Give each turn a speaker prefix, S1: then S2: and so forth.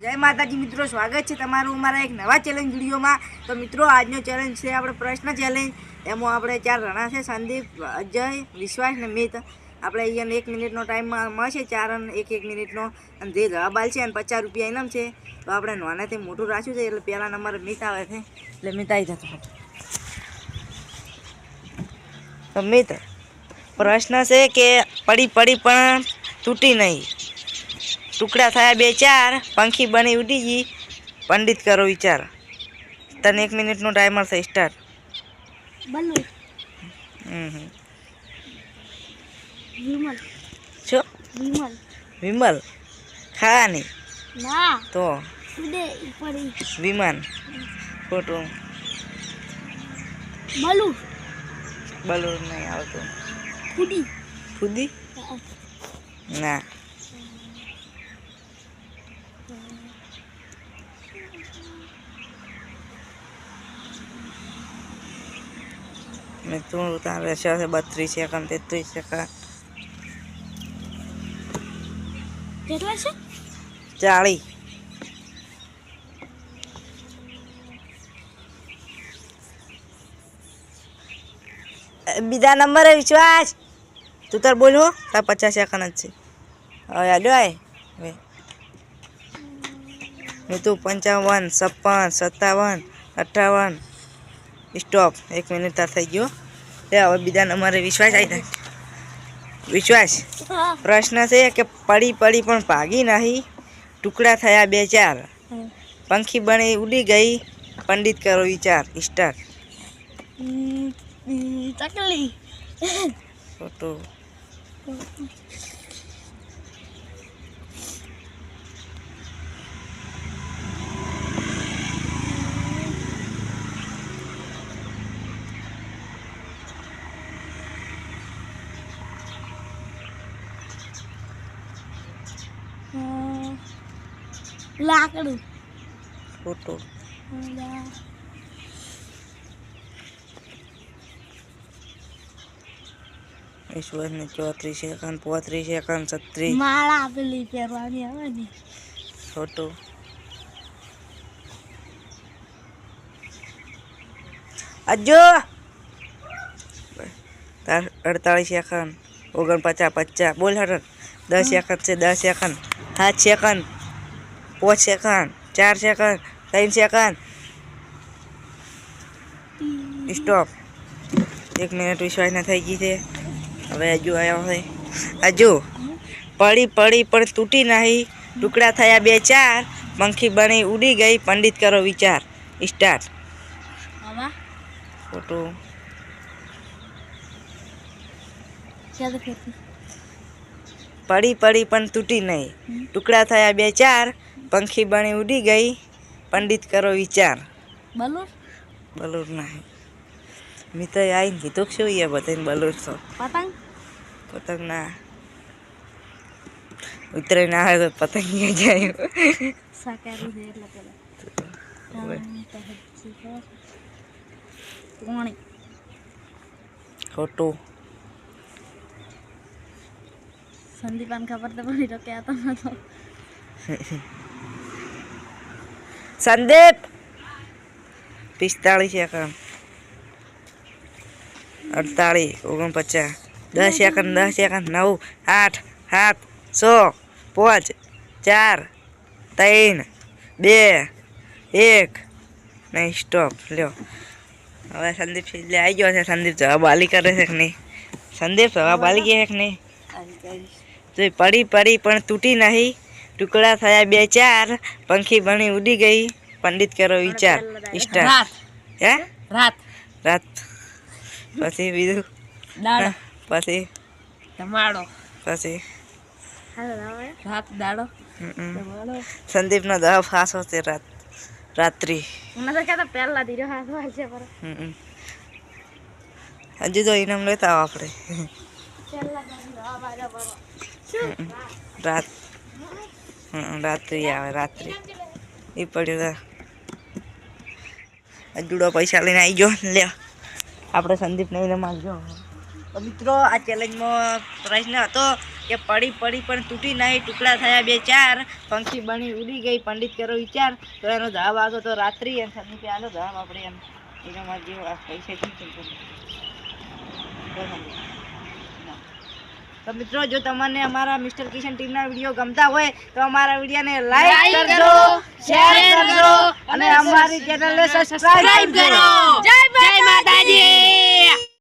S1: જય માતાજી મિત્રો, સ્વાગત છે તમારું અમારા એક નવા ચેલેન્જ વિડીયોમાં. તો મિત્રો, આજનો ચેલેન્જ છે આપણે પ્રશ્ન ચેલેન્જ એમાં આપણે ચાર રણા છે, સંદીપ, અજય, વિશ્વાસ ને મિત. આપણે અહીંયા એક મિનિટનો ટાઈમ મળશે, ચાર અને એક એક મિનિટનો. અને જે જવાબ છે અને પચાસ રૂપિયા ઇનામ છે. તો આપણે નાનાથી મોટું રાખ્યું છે, એટલે પહેલા નંબર મિત આવે છે. એટલે મિત આવી જતો તો મિત, પ્રશ્ન છે કે પડી પડી પણ તૂટી નહીં. ટુકડા થયા બે ચાર પંખી બની ઉડી ગઈ. પંડિત કરો વિચાર. તને એક મિનિટનો ટાઈમર થઈ સ્ટાર્ટ હમ
S2: વિમલ.
S1: ખાવાની?
S2: ના.
S1: તો? વિમાન? ખોટું.
S2: બલૂર
S1: બલૂન નહીં આવતું.
S2: ફૂદી.
S1: ખુદી ના. મેં તું તારે છે બત્રીસ સેકન્ડ તેત્રીસ સેકન્ડ
S2: કેટલા છે?
S1: ચાળી. બીજા નંબરે વિશ્વાસ. તું તાર બોલ હો તાર પચાસ સેકન્ડ જ છે. હવે યાદ આય. હવે. પંચાવન છપ્પન સત્તાવન અઠ્ઠાવન સ્ટોપ એક મિનિટ તાર થઈ ગયો. એ હવે બીજાને અમારે વિશ્વાસ આવી થાય વિશ્વાસ? પ્રશ્ન છે કે પડી પડી પણ ભાગી નહીં. ટુકડા થયા બે ચાર. પંખી બની ઉડી ગઈ. પંડિત કરો વિચાર સ્ટાર્ટ
S2: તકલી
S1: ખોટું
S2: લાકડું
S1: ખોટું ઈશ્વરને ચોત્રીસ સેકન્ડ પોત્રીસ સેકન્ડ છત્રીસ
S2: માળા પેલી પહેરવાની આવે ને
S1: ખોટું અજો તાર અડતાળીસ સેકન્ડ ઓગણપચાસ પચાસ બોલ હટર દસ સેકન્ડ છે દસ સેકન્ડ સાત સેકન્ડ પાંચ સેકન્ડ ચાર સેકન્ડ ત્રણ સેકન્ડ. સ્ટોપ એક મિનિટ વિશ્વાસના થઈ ગઈ છે. હવે હજુ આવ્યો છે હજુ. પડી પડી પણ તૂટી નહીં. ટુકડા થયા બે ચાર. પંખી બની ઉડી ગઈ. પંડિત કરો વિચાર. સ્ટાર્ટ
S2: ફેરતી
S1: પડી પડી પણ તૂટી નહીં. ટુકડા થયા બે ચાર. પંખી બની ઉડી ગઈ પંડિત કરો વિચાર.
S2: બલુ
S1: બલૂર નહીં. મેં તો આવીને કીધું કે શું એ બધાને બલૂર છો?
S2: પતંગ?
S1: પતંગ ના. ઉતરે ના આવે તો પતંગ ક્યાં જાય?
S2: સાકારું છે એટલે પેલા.
S1: હવે.
S2: કોણી.
S1: ખોટું.
S2: સંદીપાન ખબર તો પડી તો ક્યાં તમે તો
S1: સંદીપ પિસ્તાળીસ એકમ અડતાળીસ ઓગણપચાસ દસ એકમ દસ એકમ નવ આઠ સાત સો પાંચ ચાર ત્રણ બે એક નહીં સ્ટોપ લ્યો હવે સંદીપ એટલે આવી ગયો છે સંદીપ જવાબ આલી કરે છે કે નહીં સંદીપ જવાબ આલી ગયા છે કે નહીં તો પડી પડી પણ તૂટી નહીં ટુકડા થયા બે ચાર પંખી બની ઉડી ગઈ પંડિત કરો વિચાર સ્ટાર હે?
S2: રાત.
S1: રાત. પછી બીજું?
S2: દાડો.
S1: પછી?
S2: ધમાડો.
S1: પછી?
S2: રાત દાડો.
S1: સંદીપ
S2: નો
S1: સંદીપનો દહ ફાસો છે રાત રાત્રિ.
S2: પહેલા ધીરે હાથ પર
S1: હમ. હજુ તો ઇનામ લેતા આવો આપણે. રાત. રાત્રિ આવે રાત્રિ. એ પડ્યું હજુડો પૈસા લઈને આવી ગયો. લે, આપણે સંદીપ નહીં માગજો મિત્રો, આ ચેલેન્જમાં પ્રશ્ન હતો કે પડી પડી, પણ તૂટી નહીં. ટુકડા થયા બે, ચાર. પંખી બની ઉડી ગઈ, પંડિત કરો વિચાર. તો એનો જવાબ આવ્યો તો રાત્રિ. અને સંદીપે આલો જવાબ આપણે એમ. એનો જેવો આ પૈસા. તો મિત્રો જો તમને અમારા મિસ્ટર કિશન ટીમના વીડિયો ગમતા હોય તો અમારા વિડીયોને લાઈક કરજો શેર કરજો અને અમારી ચેનલને સબસ્ક્રાઇબ કરજો
S2: જય માતાજી.